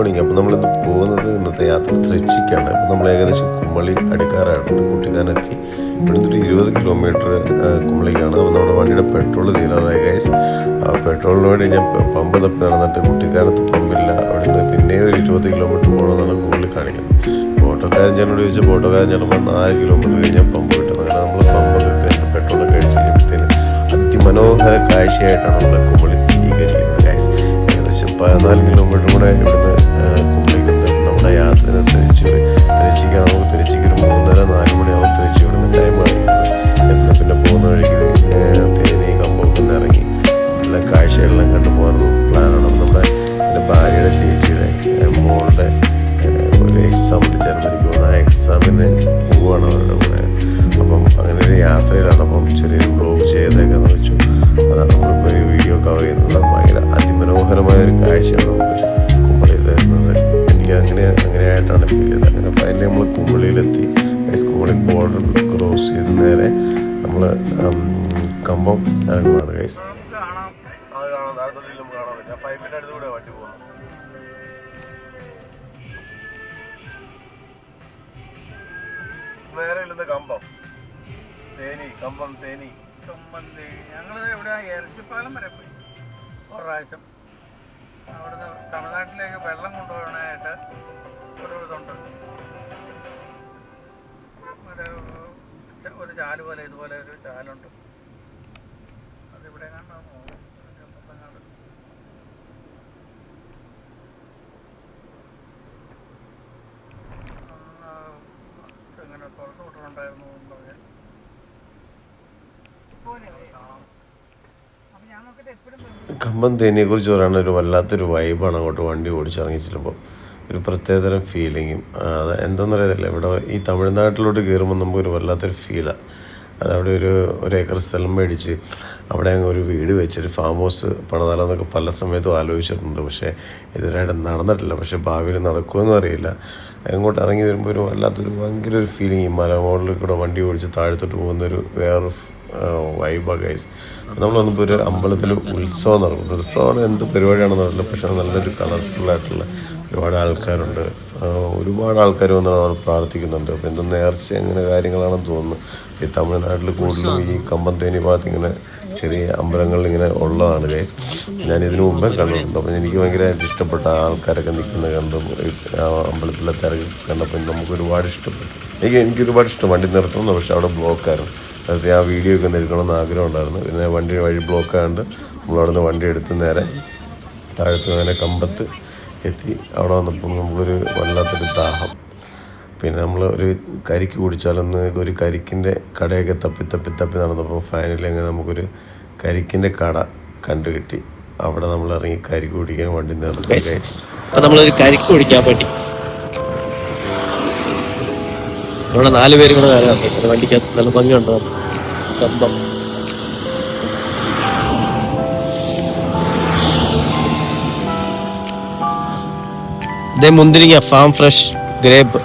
Morning അപ്പോൾ നമ്മളിന്ന് പോകുന്നത് ഇന്നത്തെ യാത്ര തൃശ്ശിക്കാണ്. അപ്പോൾ നമ്മൾ ഏകദേശം കുമ്മളി അടുക്കാറായിട്ടുണ്ട്. കുട്ടിക്കാനെത്തി. ഇവിടുന്ന് ഒരു ഇരുപത് കിലോമീറ്റർ കുമ്മളിക്കാണ് അപ്പോൾ നമ്മുടെ വണ്ടിയുടെ പെട്രോൾ തീരാറായി ഗൈസ് പെട്രോളിന് വേണ്ടി ഞാൻ പമ്പ് തപ്പി നടന്നിട്ട് കുട്ടിക്കാനത്ത് പമ്പില്ല അവിടുന്ന് പിന്നെ ഒരു ഇരുപത് കിലോമീറ്റർ പോകണമെന്നാണ് ഗൂഗിളിൽ കാണിക്കുന്നത്. ഓട്ടോക്കാരൻ ചേട്ടനോട് ചോദിച്ചപ്പോൾ ഓട്ടോക്കാരൻ ചേട്ടൻ പറഞ്ഞ നാല് കിലോമീറ്റർ കഴിഞ്ഞാൽ പമ്പ് കിട്ടുന്നത്? അങ്ങനെ നമ്മൾ പമ്പൊക്കെ കഴിഞ്ഞ് പെട്രോളൊക്കെ അടിച്ച് കഴിയുമ്പോഴത്തേന് അതിമനോഹര കാഴ്ചയായിട്ടാണ് നമ്മൾ കുമ്മളി സ്വീകരിക്കുന്നത് ഗൈസ് ഏകദേശം പതിനാല് കിലോമീറ്റർ കൂടെ ഇവിടുന്ന് ഗൈസ് കുമ്പളി ബോർഡർ ക്രോസ് ചെയ്ത് നേരെ നമ്മൾ കമ്പം ഇറങ്ങുകയാണ് ഗൈസ് അടുത്തൂടെ വണ്ടി പോകുന്നു നേരെ ഇല്ലെന്ന് കമ്പം. തേനി കമ്പം തേനി. ചുമന്തി ഞങ്ങൾ ഇവിടെ ഇറച്ചിപ്പാലം വരെ പോയി. ഒരു പ്രാവശ്യം അവിടുന്ന് തമിഴ്നാട്ടിലേക്ക് വെള്ളം കൊണ്ടുപോകാനായിട്ട് ഒരു ഇതുണ്ട്. ഒരു ചാൽ പോലെ ഇതുപോലെ ഒരു ചാലുണ്ട്. അതിവിടെ ഇങ്ങനെ തുറന്നു വിട്ടിട്ടുണ്ടായിരുന്നു പറഞ്ഞ്. കമ്പം തേനിയെ കുറിച്ച് പറയുന്ന ഒരു വല്ലാത്തൊരു വൈബാണ് അങ്ങോട്ട് വണ്ടി ഓടിച്ചിറങ്ങി ചെല്ലുമ്പോൾ ഒരു പ്രത്യേകതരം ഫീലിങ്ങും അത് എന്തെന്നറിയത്തില്ല. ഇവിടെ ഈ തമിഴ്നാട്ടിലോട്ട് കയറുമ്പോൾ നമുക്കൊരു വല്ലാത്തൊരു ഫീലാണ് അതവിടെ ഒരു ഒരു ഏക്കർ സ്ഥലം മേടിച്ച് അവിടെ അങ്ങ് ഒരു വീട് വെച്ചൊരു ഫാം ഹൗസ് പണിതാലെന്നൊക്കെ പല സമയത്തും ആലോചിച്ചിട്ടുണ്ട്. പക്ഷേ ഇതുവരെയായിട്ട് നടന്നിട്ടില്ല. പക്ഷേ ഭാവിയിൽ നടക്കുമെന്ന് അറിയില്ല. അങ്ങോട്ട് ഇറങ്ങി വരുമ്പോൾ ഒരു വല്ലാത്തൊരു ഭയങ്കര ഒരു ഫീലിംഗ് ഈ മലമുകളിൽ കൂടെ വണ്ടി ഓടിച്ച് താഴത്തോട്ട് പോകുന്നൊരു വേറൊരു വൈബ ഗൈസ് നമ്മൾ വന്നപ്പോൾ ഒരു അമ്പലത്തിൽ ഉത്സവം നടക്കുന്നു ഉത്സവമാണ് എന്ത് പരിപാടിയാണെന്ന് അറിയില്ല. പക്ഷേ നല്ലൊരു കളർഫുൾ ആയിട്ടുള്ള ഒരുപാട് ആൾക്കാരുണ്ട്. ഒരുപാട് ആൾക്കാർ വന്ന് അവർ പ്രാർത്ഥിക്കുന്നുണ്ട്. അപ്പോൾ എന്തോ നേർച്ച അങ്ങനെ കാര്യങ്ങളാണെന്ന് തോന്നുന്നു. ഈ തമിഴ്നാട്ടിൽ കൂടുതലും ഈ കമ്പം തേനി ഭാഗത്ത് ഇങ്ങനെ ചെറിയ അമ്പലങ്ങളിൽ ഇങ്ങനെ ഉള്ളതാണ് ഗൈസ് ഞാൻ ഇതിനു മുമ്പേ കണ്ടിട്ടുണ്ട്. അപ്പം എനിക്ക് ഭയങ്കരമായിട്ട് ഇഷ്ടപ്പെട്ട ആൾക്കാരൊക്കെ നിൽക്കുന്ന കണ്ടും അമ്പലത്തിലെ തിരക്ക് കണ്ടപ്പോൾ നമുക്ക് ഒരുപാട് ഇഷ്ടപ്പെട്ടു. എനിക്ക് എനിക്ക് ഒരുപാട് ഇഷ്ടം. വണ്ടി നിർത്തുന്നു പക്ഷെ അവിടെ ബ്ലോക്കായിരുന്നു അത് ആ വീഡിയോ ഒക്കെ എടുക്കണമെന്ന് ആഗ്രഹം ഉണ്ടായിരുന്നു പിന്നെ വണ്ടി വഴി ബ്ലോക്ക് ആയതുകൊണ്ട് നമ്മളവിടെ നിന്ന് വണ്ടി എടുത്ത് നേരെ താഴത്ത് അങ്ങനെ കമ്പത്ത് എത്തി. അവിടെ വന്നപ്പോൾ നമുക്കൊരു വല്ലാത്തൊരു ദാഹം. പിന്നെ നമ്മൾ ഒരു കരിക്ക് കുടിച്ചാലൊന്ന് ഒരു കരിക്കിന്റെ കടയൊക്കെ തപ്പി തപ്പി തപ്പി നടന്നപ്പോൾ ഫൈനലി അങ്ങനെ നമുക്കൊരു കരിക്കിന്റെ കട കണ്ടു കിട്ടി അവിടെ നമ്മൾ ഇറങ്ങി കരിക്ക് കുടിക്കാൻ വണ്ടി നിർത്തി. അപ്പോൾ അപ്പൊ നമ്മളൊരു കരിക്ക് കുടിക്കാൻ പറ്റി നമ്മുടെ നാല് പേരും കൂടെ വരാം. വണ്ടിക്കകത്ത് നല്ല ഭംഗിയുണ്ട്? കമ്പം ഇതേ മുന്തിരിങ്ങ ഫാം ഫ്രഷ് ഗ്രേപ്പ്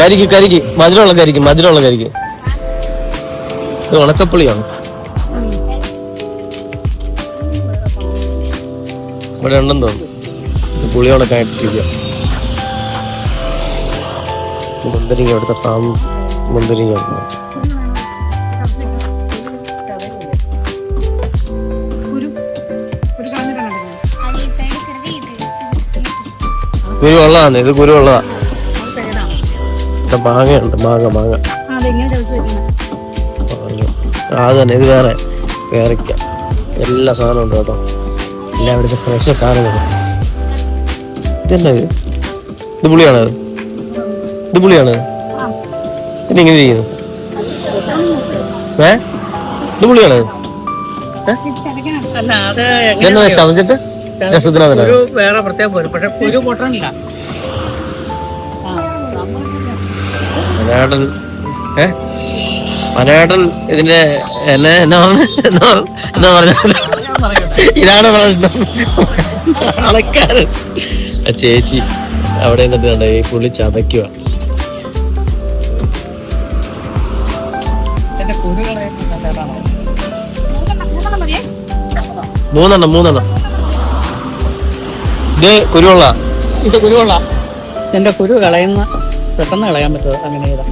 കരിക്ക് കരിക്ക്. മധുരമുള്ള കരിക്ക് മധുരമുള്ള കരിക്ക്. ഇത് ഉണക്കപ്പുളിയാണ്? ഇവിടെ ഉണ്ടെന്ന് തോന്നുന്നു. പുളി പുളി ഉണക്കായിട്ടിരിക്കുക മുന്തിരിങ്ങ അവിടുത്തെ ഫാം മുന്തിരിങ്ങ കുരു ഇത് കുരു മാങ്ങയുണ്ട് മാങ്ങ മാങ്ങ. അതെങ്ങനെ തെളിച്ച് വെക്കുന്നത് മാങ്ങ. ആ, അത് തന്നെ ഇത് വേറെ പേരയ്ക്ക എല്ലാ സാധനവും ഉണ്ട് കേട്ടോ. എല്ലാം ഫ്രഷ് സാധനങ്ങൾ ഇതെന്നാ ഇത്? ഇത് പുളിയാണോ ഇത് ഇത് പുളിയാണോ ചെയ്യുന്നു? ഇതെങ്ങനെ ഇരിക്കുന്നു ഏ? ഇത് പുളിയാണോ ഇത് അല്ല അത് ഇതെന്നാ ചതച്ചിട്ട് രസത്തിനാ വേറെ പ്രത്യേക പോരും പക്ഷെ കുരു പൊട്ടണില്ല. മനേട്ടൻ ഏ? മനേട്ടൻ ഇതിന്റെ എന്നെ എന്നാണ്? എന്നാ എന്നാ പറഞ്ഞ ഇതാണ് പറഞ്ഞത്. ആളക്കാരൻ ചേച്ചി അവിടെ നിന്നിട്ട് ഈ പുള്ളി ചതയ്ക്കുക ഇതിന്റെ കുരുകളെ നല്ലതാണോ മൂന്നെണ്ണം മൂന്നെണ്ണം. ഇത് കുരുവുള്ള. ഇത് കുരുകൊള്ള എന്റെ കുരു കളയുന്ന പെട്ടെന്ന് കളയാൻ പറ്റുമോ? അങ്ങനെ ചെയ്താ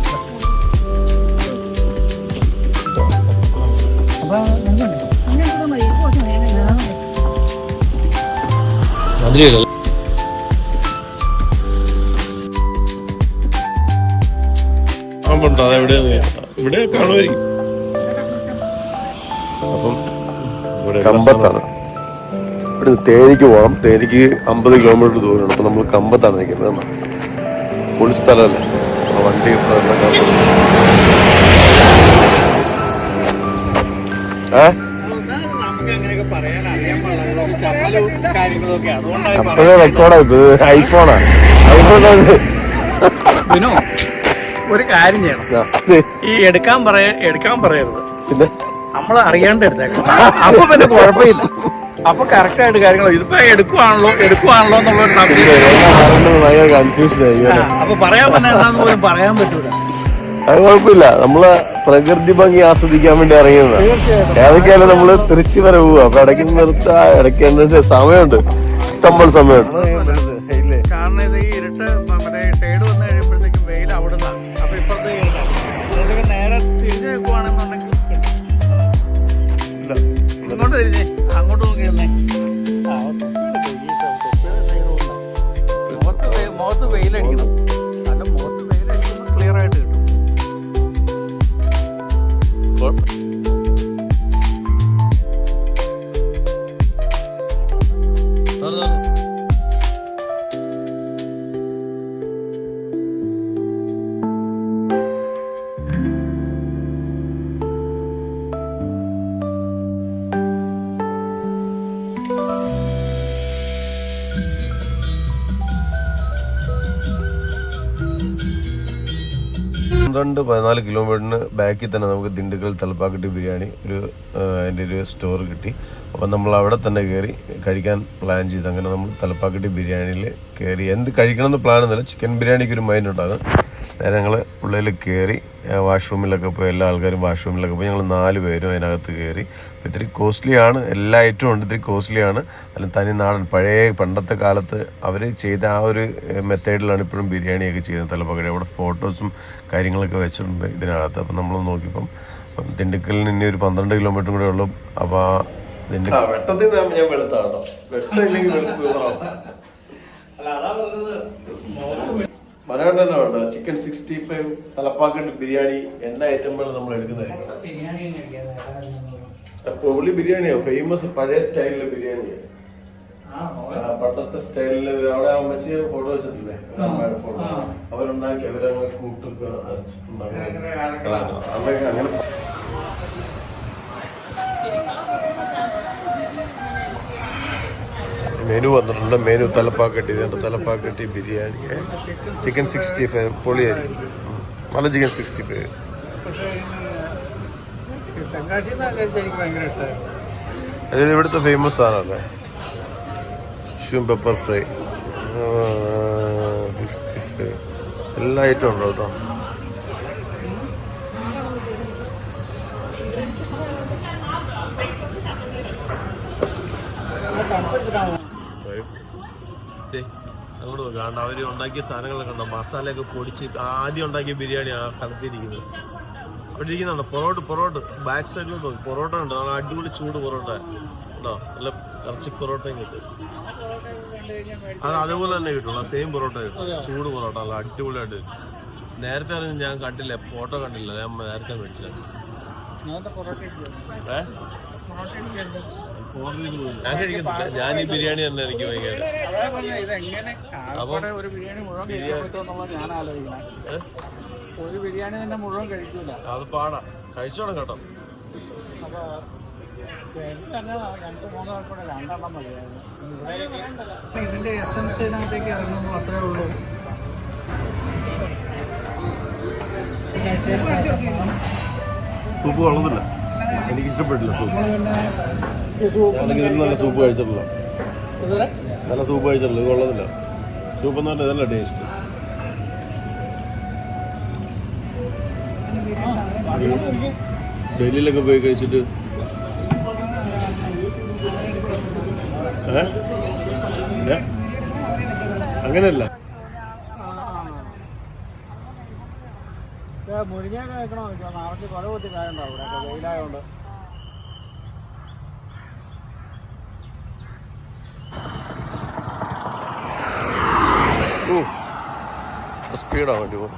അതെവിടെയാന്ന് ഇവിടെ കാണുമായിരിക്കും കമ്പത്താണ്. ഇവിടെ തേനിക്ക് പോകണം. തേനിക്ക് അമ്പത് കിലോമീറ്റർ ദൂരമാണ്. അപ്പൊ നമ്മൾ കമ്പത്താണ് നിൽക്കുന്നത് ഫുൾ പൊളി സ്ഥലമല്ലേ? ആ വണ്ടി അപ്പോഴേ റെക്കോർഡായി ഐഫോണാ ഐഫോണാണ് വിനു ഒരു കാര്യം ചെയ്യണം. ഈ എടുക്കാൻ പറയാ എടുക്കാൻ പറയരുത്. പിന്നെ? നമ്മൾ അറിയാണ്ട് എടുത്തേക്കാം അപ്പൊ പിന്നെ കുഴപ്പമില്ല. അപ്പൊ കറക്റ്റ് ആയിട്ട് കാര്യങ്ങൾ ഇതിപ്പോ എടുക്കുവാണല്ലോ എടുക്കുവാണല്ലോ എന്നുള്ള അപ്പൊ പറയാൻ പറ്റുന്ന പോലും പറയാൻ പറ്റൂല. അത് കുഴപ്പമില്ല. നമ്മൾ പ്രകൃതി ഭംഗി ആസ്വദിക്കാൻ വേണ്ടി ഇറങ്ങിയതാണ് ഏതൊക്കെയാലും നമ്മൾ തിരിച്ചു വരെ പോവുക അപ്പൊ ഇടയ്ക്ക് നിർത്താ ഇടയ്ക്ക് എന്നിട്ട് സമയമുണ്ട്. ഇഷ്ടംപോലെ സമയമുണ്ട്. കാരണം ഇത് ഈ ഇരുട്ട് പന്ത്രണ്ട് പതിനാല് കിലോമീറ്ററിന് ബാക്കിൽ തന്നെ നമുക്ക് ദിണ്ടുക്കൽ തലപ്പാക്കട്ടി ബിരിയാണി ഒരു അതിന്റെ ഒരു സ്റ്റോർ കിട്ടി. അപ്പം നമ്മൾ അവിടെ തന്നെ കയറി കഴിക്കാൻ പ്ലാൻ ചെയ്ത്. അങ്ങനെ നമ്മൾ തലപ്പാക്കട്ടി ബിരിയാണിയിൽ കയറി. എന്ത് കഴിക്കണമെന്ന് പ്ലാൻ ഒന്നുമില്ല. ചിക്കൻ ബിരിയാണിക്ക് ഒരു മൈൻഡ് ഉണ്ടാകും. ഞങ്ങൾ ഉള്ളിൽ കയറി വാഷ്റൂമിലൊക്കെ പോയി എല്ലാ ആൾക്കാരും വാഷ്റൂമിലൊക്കെ പോയി. ഞങ്ങൾ നാല് പേരും അതിനകത്ത് കയറി. അപ്പോൾ ഇത്തിരി കോസ്റ്റ്ലിയാണ് എല്ലാ ഐറ്റവും ഉണ്ട്. ഇത്തിരി കോസ്റ്റ്ലിയാണ് അല്ല തനി നാടൻ. പഴയ പണ്ടത്തെ കാലത്ത് അവർ ചെയ്ത ആ ഒരു മെത്തേഡിലാണ് ഇപ്പോഴും ബിരിയാണിയൊക്കെ ചെയ്യുന്നത്. തലപ്പകടി അവിടെ ഫോട്ടോസും കാര്യങ്ങളൊക്കെ വെച്ചിട്ടുണ്ട് ഇതിനകത്ത്. അപ്പം നമ്മൾ നോക്കിയപ്പം ദിണ്ടുക്കലിൽ ദിണ്ടുക്കലിന് ഇനി ഒരു പന്ത്രണ്ട് കിലോമീറ്റർ കൂടെ ഉള്ളൂ. അപ്പോൾ ദിണ്ടുക്കൽ വെട്ടത്തിൽ ഞാൻ വെളുത്താണോ വെട്ടമില്ലെങ്കിൽ മലയാളം തന്നെ വേണ്ട chicken sixty five Thalappakatti biryani എല്ലാ ഐറ്റങ്ങളും നമ്മൾ എടുക്കുന്നത്. പുള്ളി ബിരിയാണിയോ? ഫേമസ് പഴയ സ്റ്റൈലിലെ ബിരിയാണിയാണ് ആ, പണ്ടത്തെ സ്റ്റൈലിൽ അവിടെ അമ്മച്ചി ഫോട്ടോ വെച്ചിട്ടില്ലേ? അമ്മയുടെ ഫോട്ടോ അവരുണ്ടാക്കി അവരങ്ങനെ കൂട്ടൊക്കെ അങ്ങനെ മെനു വന്നിട്ടുണ്ട്. മെനു തലപ്പാക്കട്ടി ഇതുണ്ട്. Thalappakatti biryani chicken sixty five പൊളിയായിരിക്കും. നല്ല ചിക്കൻ സിക്സ്റ്റി ഫൈവ് അതായത് ഇവിടുത്തെ ഫേമസ് സാധനമല്ലേ ഷൂ പെപ്പർ ഫ്രൈ സിക്സ്റ്റി ഫൈവ് എല്ലാ ഐറ്റം ഉണ്ടോ കേട്ടോ അങ്ങോട്ട് നോക്കാം കാരണം അവർ ഉണ്ടാക്കിയ സാധനങ്ങളൊക്കെ ഉണ്ടോ? മസാലയൊക്കെ പൊടിച്ച് ആദ്യം ഉണ്ടാക്കിയ ബിരിയാണി ആ കലത്തിരിക്കുന്നത് അവിടെ ഇരിക്കുന്നുണ്ട്? പൊറോട്ട് പൊറോട്ട്. ബാക്ക് സൈഡിൽ നോക്കി. പൊറോട്ട ഉണ്ട് നല്ല അടിപൊളി ചൂട് പൊറോട്ട. ഉണ്ടോ? നല്ല ഇറച്ചി പൊറോട്ടയും കിട്ടും. അത് അതേപോലെ തന്നെ കിട്ടുള്ളൂ സെയിം പൊറോട്ട കിട്ടും. ചൂട് പൊറോട്ട. നല്ല അടിപൊളിയായിട്ട് കിട്ടും. നേരത്തെ അറിഞ്ഞ് ഞാൻ കണ്ടില്ല. ഫോട്ടോ കണ്ടില്ല. ഞാൻ നേരത്തെ മേടിച്ചത് ഏ? ഞാൻ കഴിക്കുന്നില്ല ഞാൻ ഈ ബിരിയാണി തന്നെ എനിക്ക് ഭയങ്കര ഒരു ബിരിയാണി മുഴുവൻ കഴിക്കാൻ പറ്റുമെന്നുള്ളത് ഞാൻ ഒരു ബിരിയാണി തന്നെ മുഴുവൻ കഴിക്കൂല. അത് പാടാ. കഴിച്ചോണം കേട്ടോ. ഇതിന്റെ എസൻസിനകത്തേക്ക് ഇറങ്ങുമ്പോൾ അത്രേ ഉള്ളൂ. സൂപ്പ് വളർന്നില്ല എനിക്ക് ഇഷ്ടപ്പെട്ടില്ല സൂപ്പ് ഞാനെങ്കിൽ ഇതിൽ നല്ല സൂപ്പ് കഴിച്ചിട്ടില്ല നല്ല സൂപ്പ് കഴിച്ചിട്ടില്ല ഇത് കൊള്ളുന്നില്ല സൂപ്പ് എന്ന് പറഞ്ഞാൽ ഇതല്ല ടേസ്റ്റ്. ഡൽഹിയിലൊക്കെ പോയി കഴിച്ചിട്ട്? അങ്ങനെയല്ല. മുരിങ്ങയൊക്കെ വെക്കണോ? നാളത്തെ കുറെ കുത്തി ഇവിടെ വെയിലായതുകൊണ്ട് സ്പീഡാണ് വണ്ടി പോകും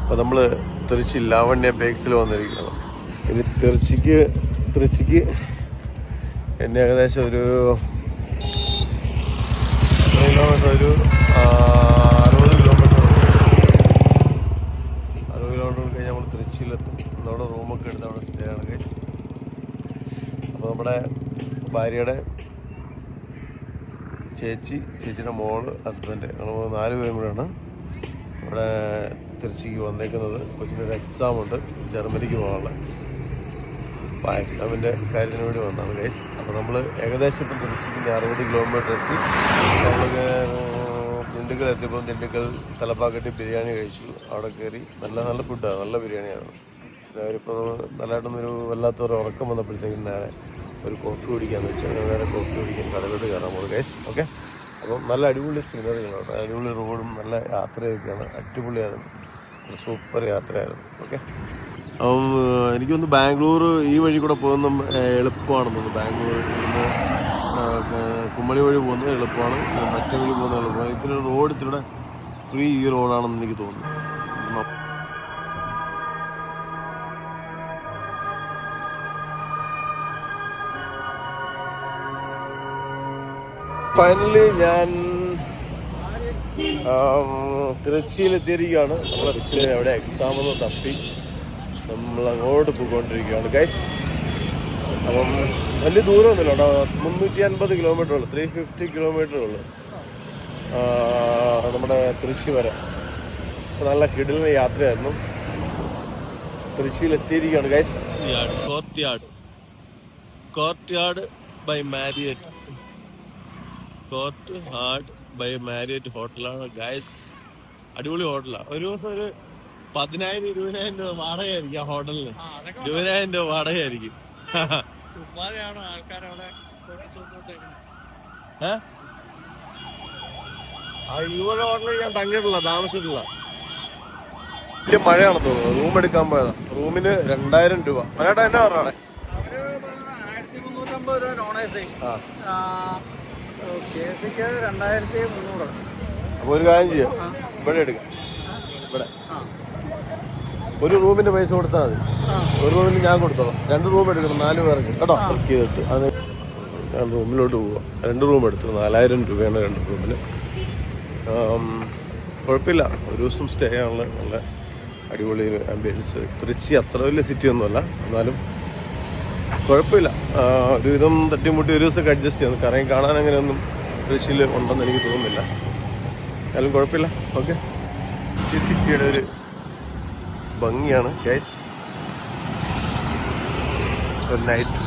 അപ്പം നമ്മൾ തിരുച്ചി ലാവണ്യ ബേക്സിൽ വന്നിരിക്കണം ഇനി തിരുച്ചിക്ക് തിരുച്ചിക്ക് എന്നെ ഏകദേശം ഒരു കിലോമീറ്റർ ഒരു ആ, അറുപത് കിലോമീറ്റർ അറുപത് കിലോമീറ്റർ കഴിഞ്ഞ് നമ്മൾ തിരുച്ചിയിലെത്തും അവിടെ റൂമൊക്കെ എടുത്ത് അവിടെ സ്റ്റേ ആണ് ഗൈസ് അപ്പോൾ നമ്മുടെ ഭാര്യയുടെ ചേച്ചി ചേച്ചിയുടെ മോൾ ഹസ്ബൻഡ് ഞങ്ങൾ നാല് പേരും കൂടെയാണ് ഇവിടെ തിരുച്ചിക്ക് വന്നേക്കുന്നത്. കൊച്ചിനൊരു എക്സാം ഉണ്ട്. ജർമ്മനിക്ക് പോകാനുള്ള. അപ്പോൾ ആ എക്സാമിന്റെ കാര്യത്തിന് വേണ്ടി വന്നതാണ് ഗൈസ് അപ്പോൾ നമ്മൾ ഏകദേശം ഇപ്പം തിരുച്ചിക്ക് അറുപത് കിലോമീറ്റർ എത്തി. നമ്മൾക്ക് ദിണ്ടുക്കൽ എത്തിയപ്പോൾ ദിണ്ടുക്കൽ തലപ്പാക്കട്ടി ബിരിയാണി കഴിച്ചു. അവിടെ കയറി നല്ല നല്ല ഫുഡാണ് നല്ല ബിരിയാണിയാണ്. അവരിപ്പോൾ നല്ലതായിട്ടൊന്നൊരു വല്ലാത്തൊരു ഉറക്കം വന്നപ്പോഴത്തേക്കും നേരെ ഒരു കോഫി കുടിക്കാന്ന് വെച്ചാൽ വേറെ കോഫി കുടിക്കാൻ കടലോട്ട് കയറാൻ പോകും ഗൈസ് ഓക്കെ അപ്പം നല്ല അടിപൊളി സീനറികളാണ് അടിപൊളി റോഡും നല്ല യാത്രയൊക്കെയാണ്. അടിപൊളിയായിരുന്നു സൂപ്പർ യാത്രയായിരുന്നു. ഓക്കെ അപ്പം എനിക്കൊന്ന് ബാംഗ്ലൂർ ഈ വഴി കൂടെ പോകുന്ന എളുപ്പമാണെന്ന് തോന്നുന്നു. ബാംഗ്ലൂർ കുമ്മളി വഴി പോകുന്നത് എളുപ്പമാണ്. മറ്റേ വഴി പോകുന്നത് എളുപ്പമാണ്. ഇത്തിരി റോഡ് ഇത്തിരി ഫ്രീ ഈ റോഡാണെന്ന് എനിക്ക് തോന്നുന്നു. ഫൈനലി ഞാൻ തിരുച്ചിയിലെത്തിയിരിക്കുകയാണ് നമ്മളെ തിരുച്ചിയിൽ അവിടെ എക്സാം ഒന്ന് തപ്പി. നമ്മൾ അങ്ങോട്ട് പോയിക്കൊണ്ടിരിക്കുകയാണ്. ഗൈസ് അപ്പം വലിയ ദൂരമൊന്നുമില്ല കേട്ടോ. മുന്നൂറ്റി അൻപത് കിലോമീറ്റർ ഉള്ളു. ത്രീ ഫിഫ്റ്റി കിലോമീറ്റർ ഉള്ളു. നമ്മുടെ തിരുച്ചി വരെ. നല്ല കിടിലിന് യാത്രയായിരുന്നു. എത്തിയിരിക്കുകയാണ് guys Courtyard Courtyard by Marriott Courtyard by Marriott ഹോട്ടലാണ് ഗൈസ് അടിപൊളി ഹോട്ടലാണ് ഒരു ദിവസം ഒരു പതിനായിരം ഇരുപതിനായിരം രൂപ വാടകയായിരിക്കും ആ ഹോട്ടലിന് ഇരുപതിനായിരം രൂപ വാടകയായിരിക്കും. ഇവിടെ ഹോട്ടലിൽ ഞാൻ തങ്ങിയിട്ടില്ല താമസിച്ചിട്ടില്ല വലിയ മഴയാണെന്ന് തോന്നുന്നു. റൂം എടുക്കാൻ പോയതാ. റൂമിന് രണ്ടായിരം രൂപ. മലയാട്ട എന്നാ പറഞ്ഞാടെ ആയിരത്തി മുന്നൂറ്റമ്പത് രൂപ നോൺ എ സി ആ കെ സിക്ക് രണ്ടായിരത്തി മുന്നൂറ് അപ്പൊ ഒരു കാര്യം ചെയ്യാം. ഇവിടെ എടുക്കാം. ഇവിടെ. ഒരു റൂമിന്റെ പൈസ കൊടുത്താൽ മതി. ഒരു റൂമിന് ഞാൻ കൊടുത്തോളാം. രണ്ട് റൂം എടുക്കണം നാല് പേർക്ക്. കേട്ടോ? ബുക്ക് ചെയ്തിട്ട്. അത് ഞാൻ റൂമിലോട്ട് പോവാം. രണ്ട് റൂം എടുത്തു നാലായിരം രൂപയാണ് രണ്ട് റൂമിന്. കുഴപ്പമില്ല. ഒരു ദിവസം സ്റ്റേ ആണുള്ള നല്ല അടിപൊളി ആംബിയൻസ് തിരുച്ചി അത്ര വലിയ സിറ്റി ഒന്നുമല്ല. എന്നാലും കുഴപ്പമില്ല. ഒരുവിധം തട്ടിമുട്ടി ഒരു ദിവസമൊക്കെ അഡ്ജസ്റ്റ് ചെയ്യുന്നു കാരണം കാണാൻ അങ്ങനെയൊന്നും കൃഷിയിൽ ഉണ്ടെന്ന് എനിക്ക് തോന്നുന്നില്ല. എന്നാലും കുഴപ്പമില്ല. ഓക്കെ സിറ്റിയുടെ ഒരു ഭംഗിയാണ് ഗൈസ് നൈറ്റ്